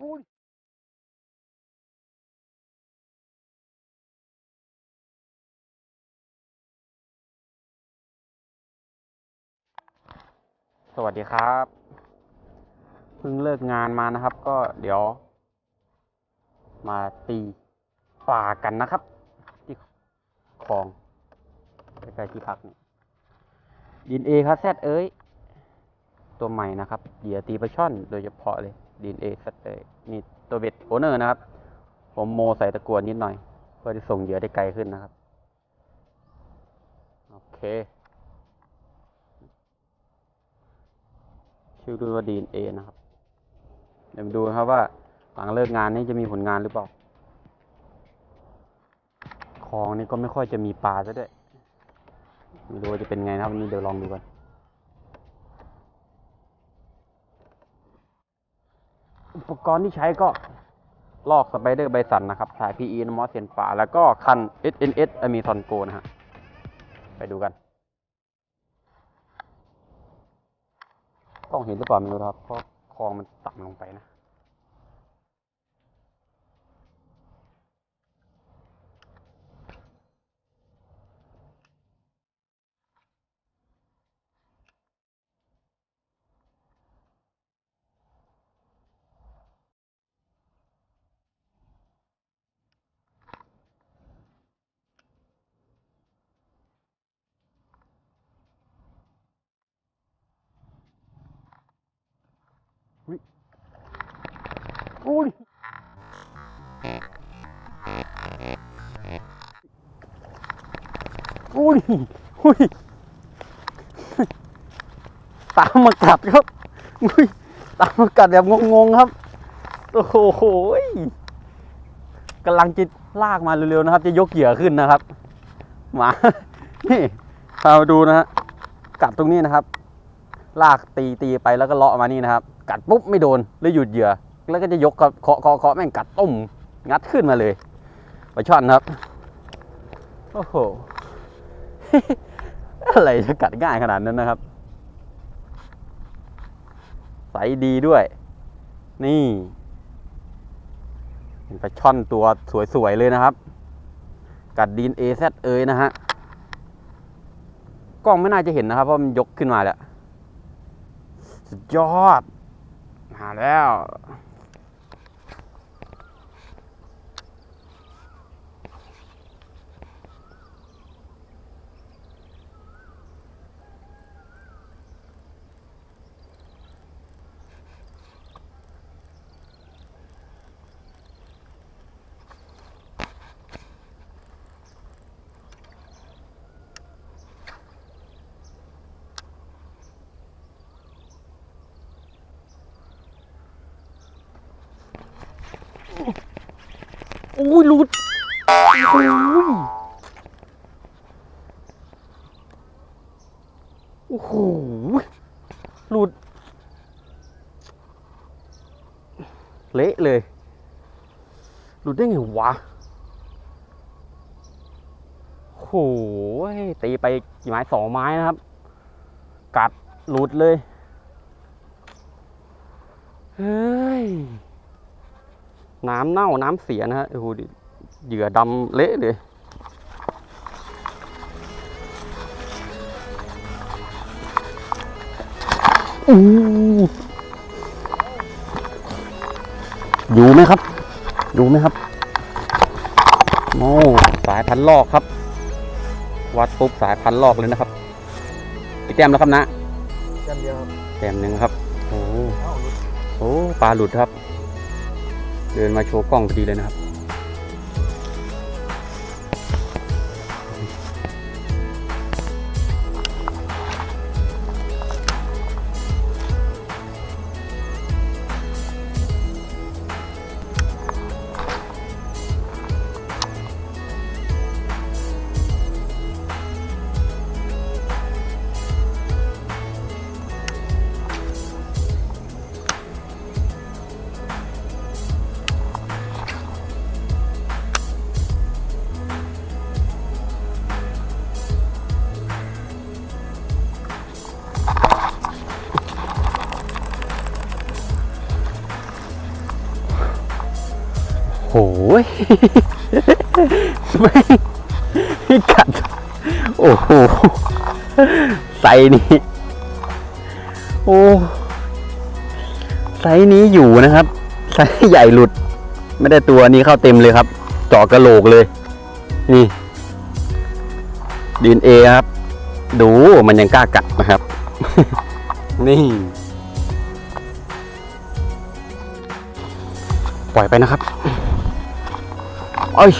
คุณสวัสดีครับเพิ่งเลิกงานมานะครับ ก็เดี๋ยว มาตีป่ากันนะครับ ที่คลองใกล้ที่พักนี่ดินเอครับแซดเอ้ย ตัวใหม่นะครับ เดี๋ยวตีปลาช่อนโดยเฉพาะเลย ดินเอแซดเอ้ยนี่ตัวเบ็ดโอเนอร์นะครับ ผมโมใส่ตะกรวนิดหน่อย เพื่อที่ส่งเหยื่อได้ไกลขึ้นนะครับ โอเค ชื่อรุ่นว่า DNA นะครับ เดี๋ยวดูครับว่าหลังเลิกงานนี้จะมีผลงานหรือเปล่าคลองนี่ก็ไม่ค่อยจะมีปลาซะด้วย ไม่รู้ว่าจะเป็นไงนะครับวันนี้เดี๋ยวลองดูกัน ปกรณ์ที่ใช้ก็ลอกสไปเดอร์ไบสันนะครับสาย PE นมอสเซียนป่า แล้วก็คัน SNS Amazon Go นะฮะ ไปดูกัน ต้องเห็นหรือเปล่าไม่รู้ครับ เพราะคลองมันต่ำลงไปนะ อุ้ยอุ้ยอุ้ยตามมากัดครับอุ้ยตามมากัดแบบงงๆครับ โอ้โหยกำลังจะลากมาเร็วๆนะครับ จะยกเหยื่อขึ้นนะครับ หมา นี่พามาดูนะฮะกัดตรงนี้นะครับ ลากตีตีไปแล้วก็เลาะมานี่นะครับ กัดปุ๊บไม่โดนเลยหยุดเหยื่อ แล้วก็จะยกเคาะเคาะเคาะแม่งกัดตุ่มงัดขึ้นมาเลยปลาช่อนครับ โอ้โห อะไรจะกัดง่ายขนาดนั้นนะครับ ใสดีด้วย นี่เป็นปลาช่อนตัวสวยๆเลยนะครับ กัดดีนเอซเอยนะฮะ กล้องไม่น่าจะเห็นนะครับ เพราะมันยกขึ้นมาแล้ว สุดยอด หาแล้ว อุ้ยหลุดอุ้ยโอ้โหหลุด เละเลย หลุดได้ไงวะโอ้โหตีไปกี่ไม้สองไม้นะครับ กัดหลุดเลย เฮ้ย น้ำเน่าน้ำเสียนะฮะโอ้โหดิเหยื่อดำเละเลยอู้อยู่ไหมครับอยู่ไหมครับโอ้สายพันลอกครับ วัดปุ๊บสายพันลอกเลยนะครับอีกแต้มแล้วครับนะแค่เดียวครับแต้มหนึ่งครับ โอ้เอ้าหลุดโอ้ปลาหลุดครับ เดินมาโชว์กล้องดีเลยนะครับ โหยไม่ไม่กัด โอ้โหใส่นี่โอ้ไซนี้อยู่นะครับ ไซใหญ่หลุด ไม่ได้ตัวนี้เข้าเต็มเลยครับเจาะกระโหลกเลย นี่ดีนเอครับ ดูมันยังกล้ากัดนะครับ นี่ ปล่อยไปนะครับ เอ้ย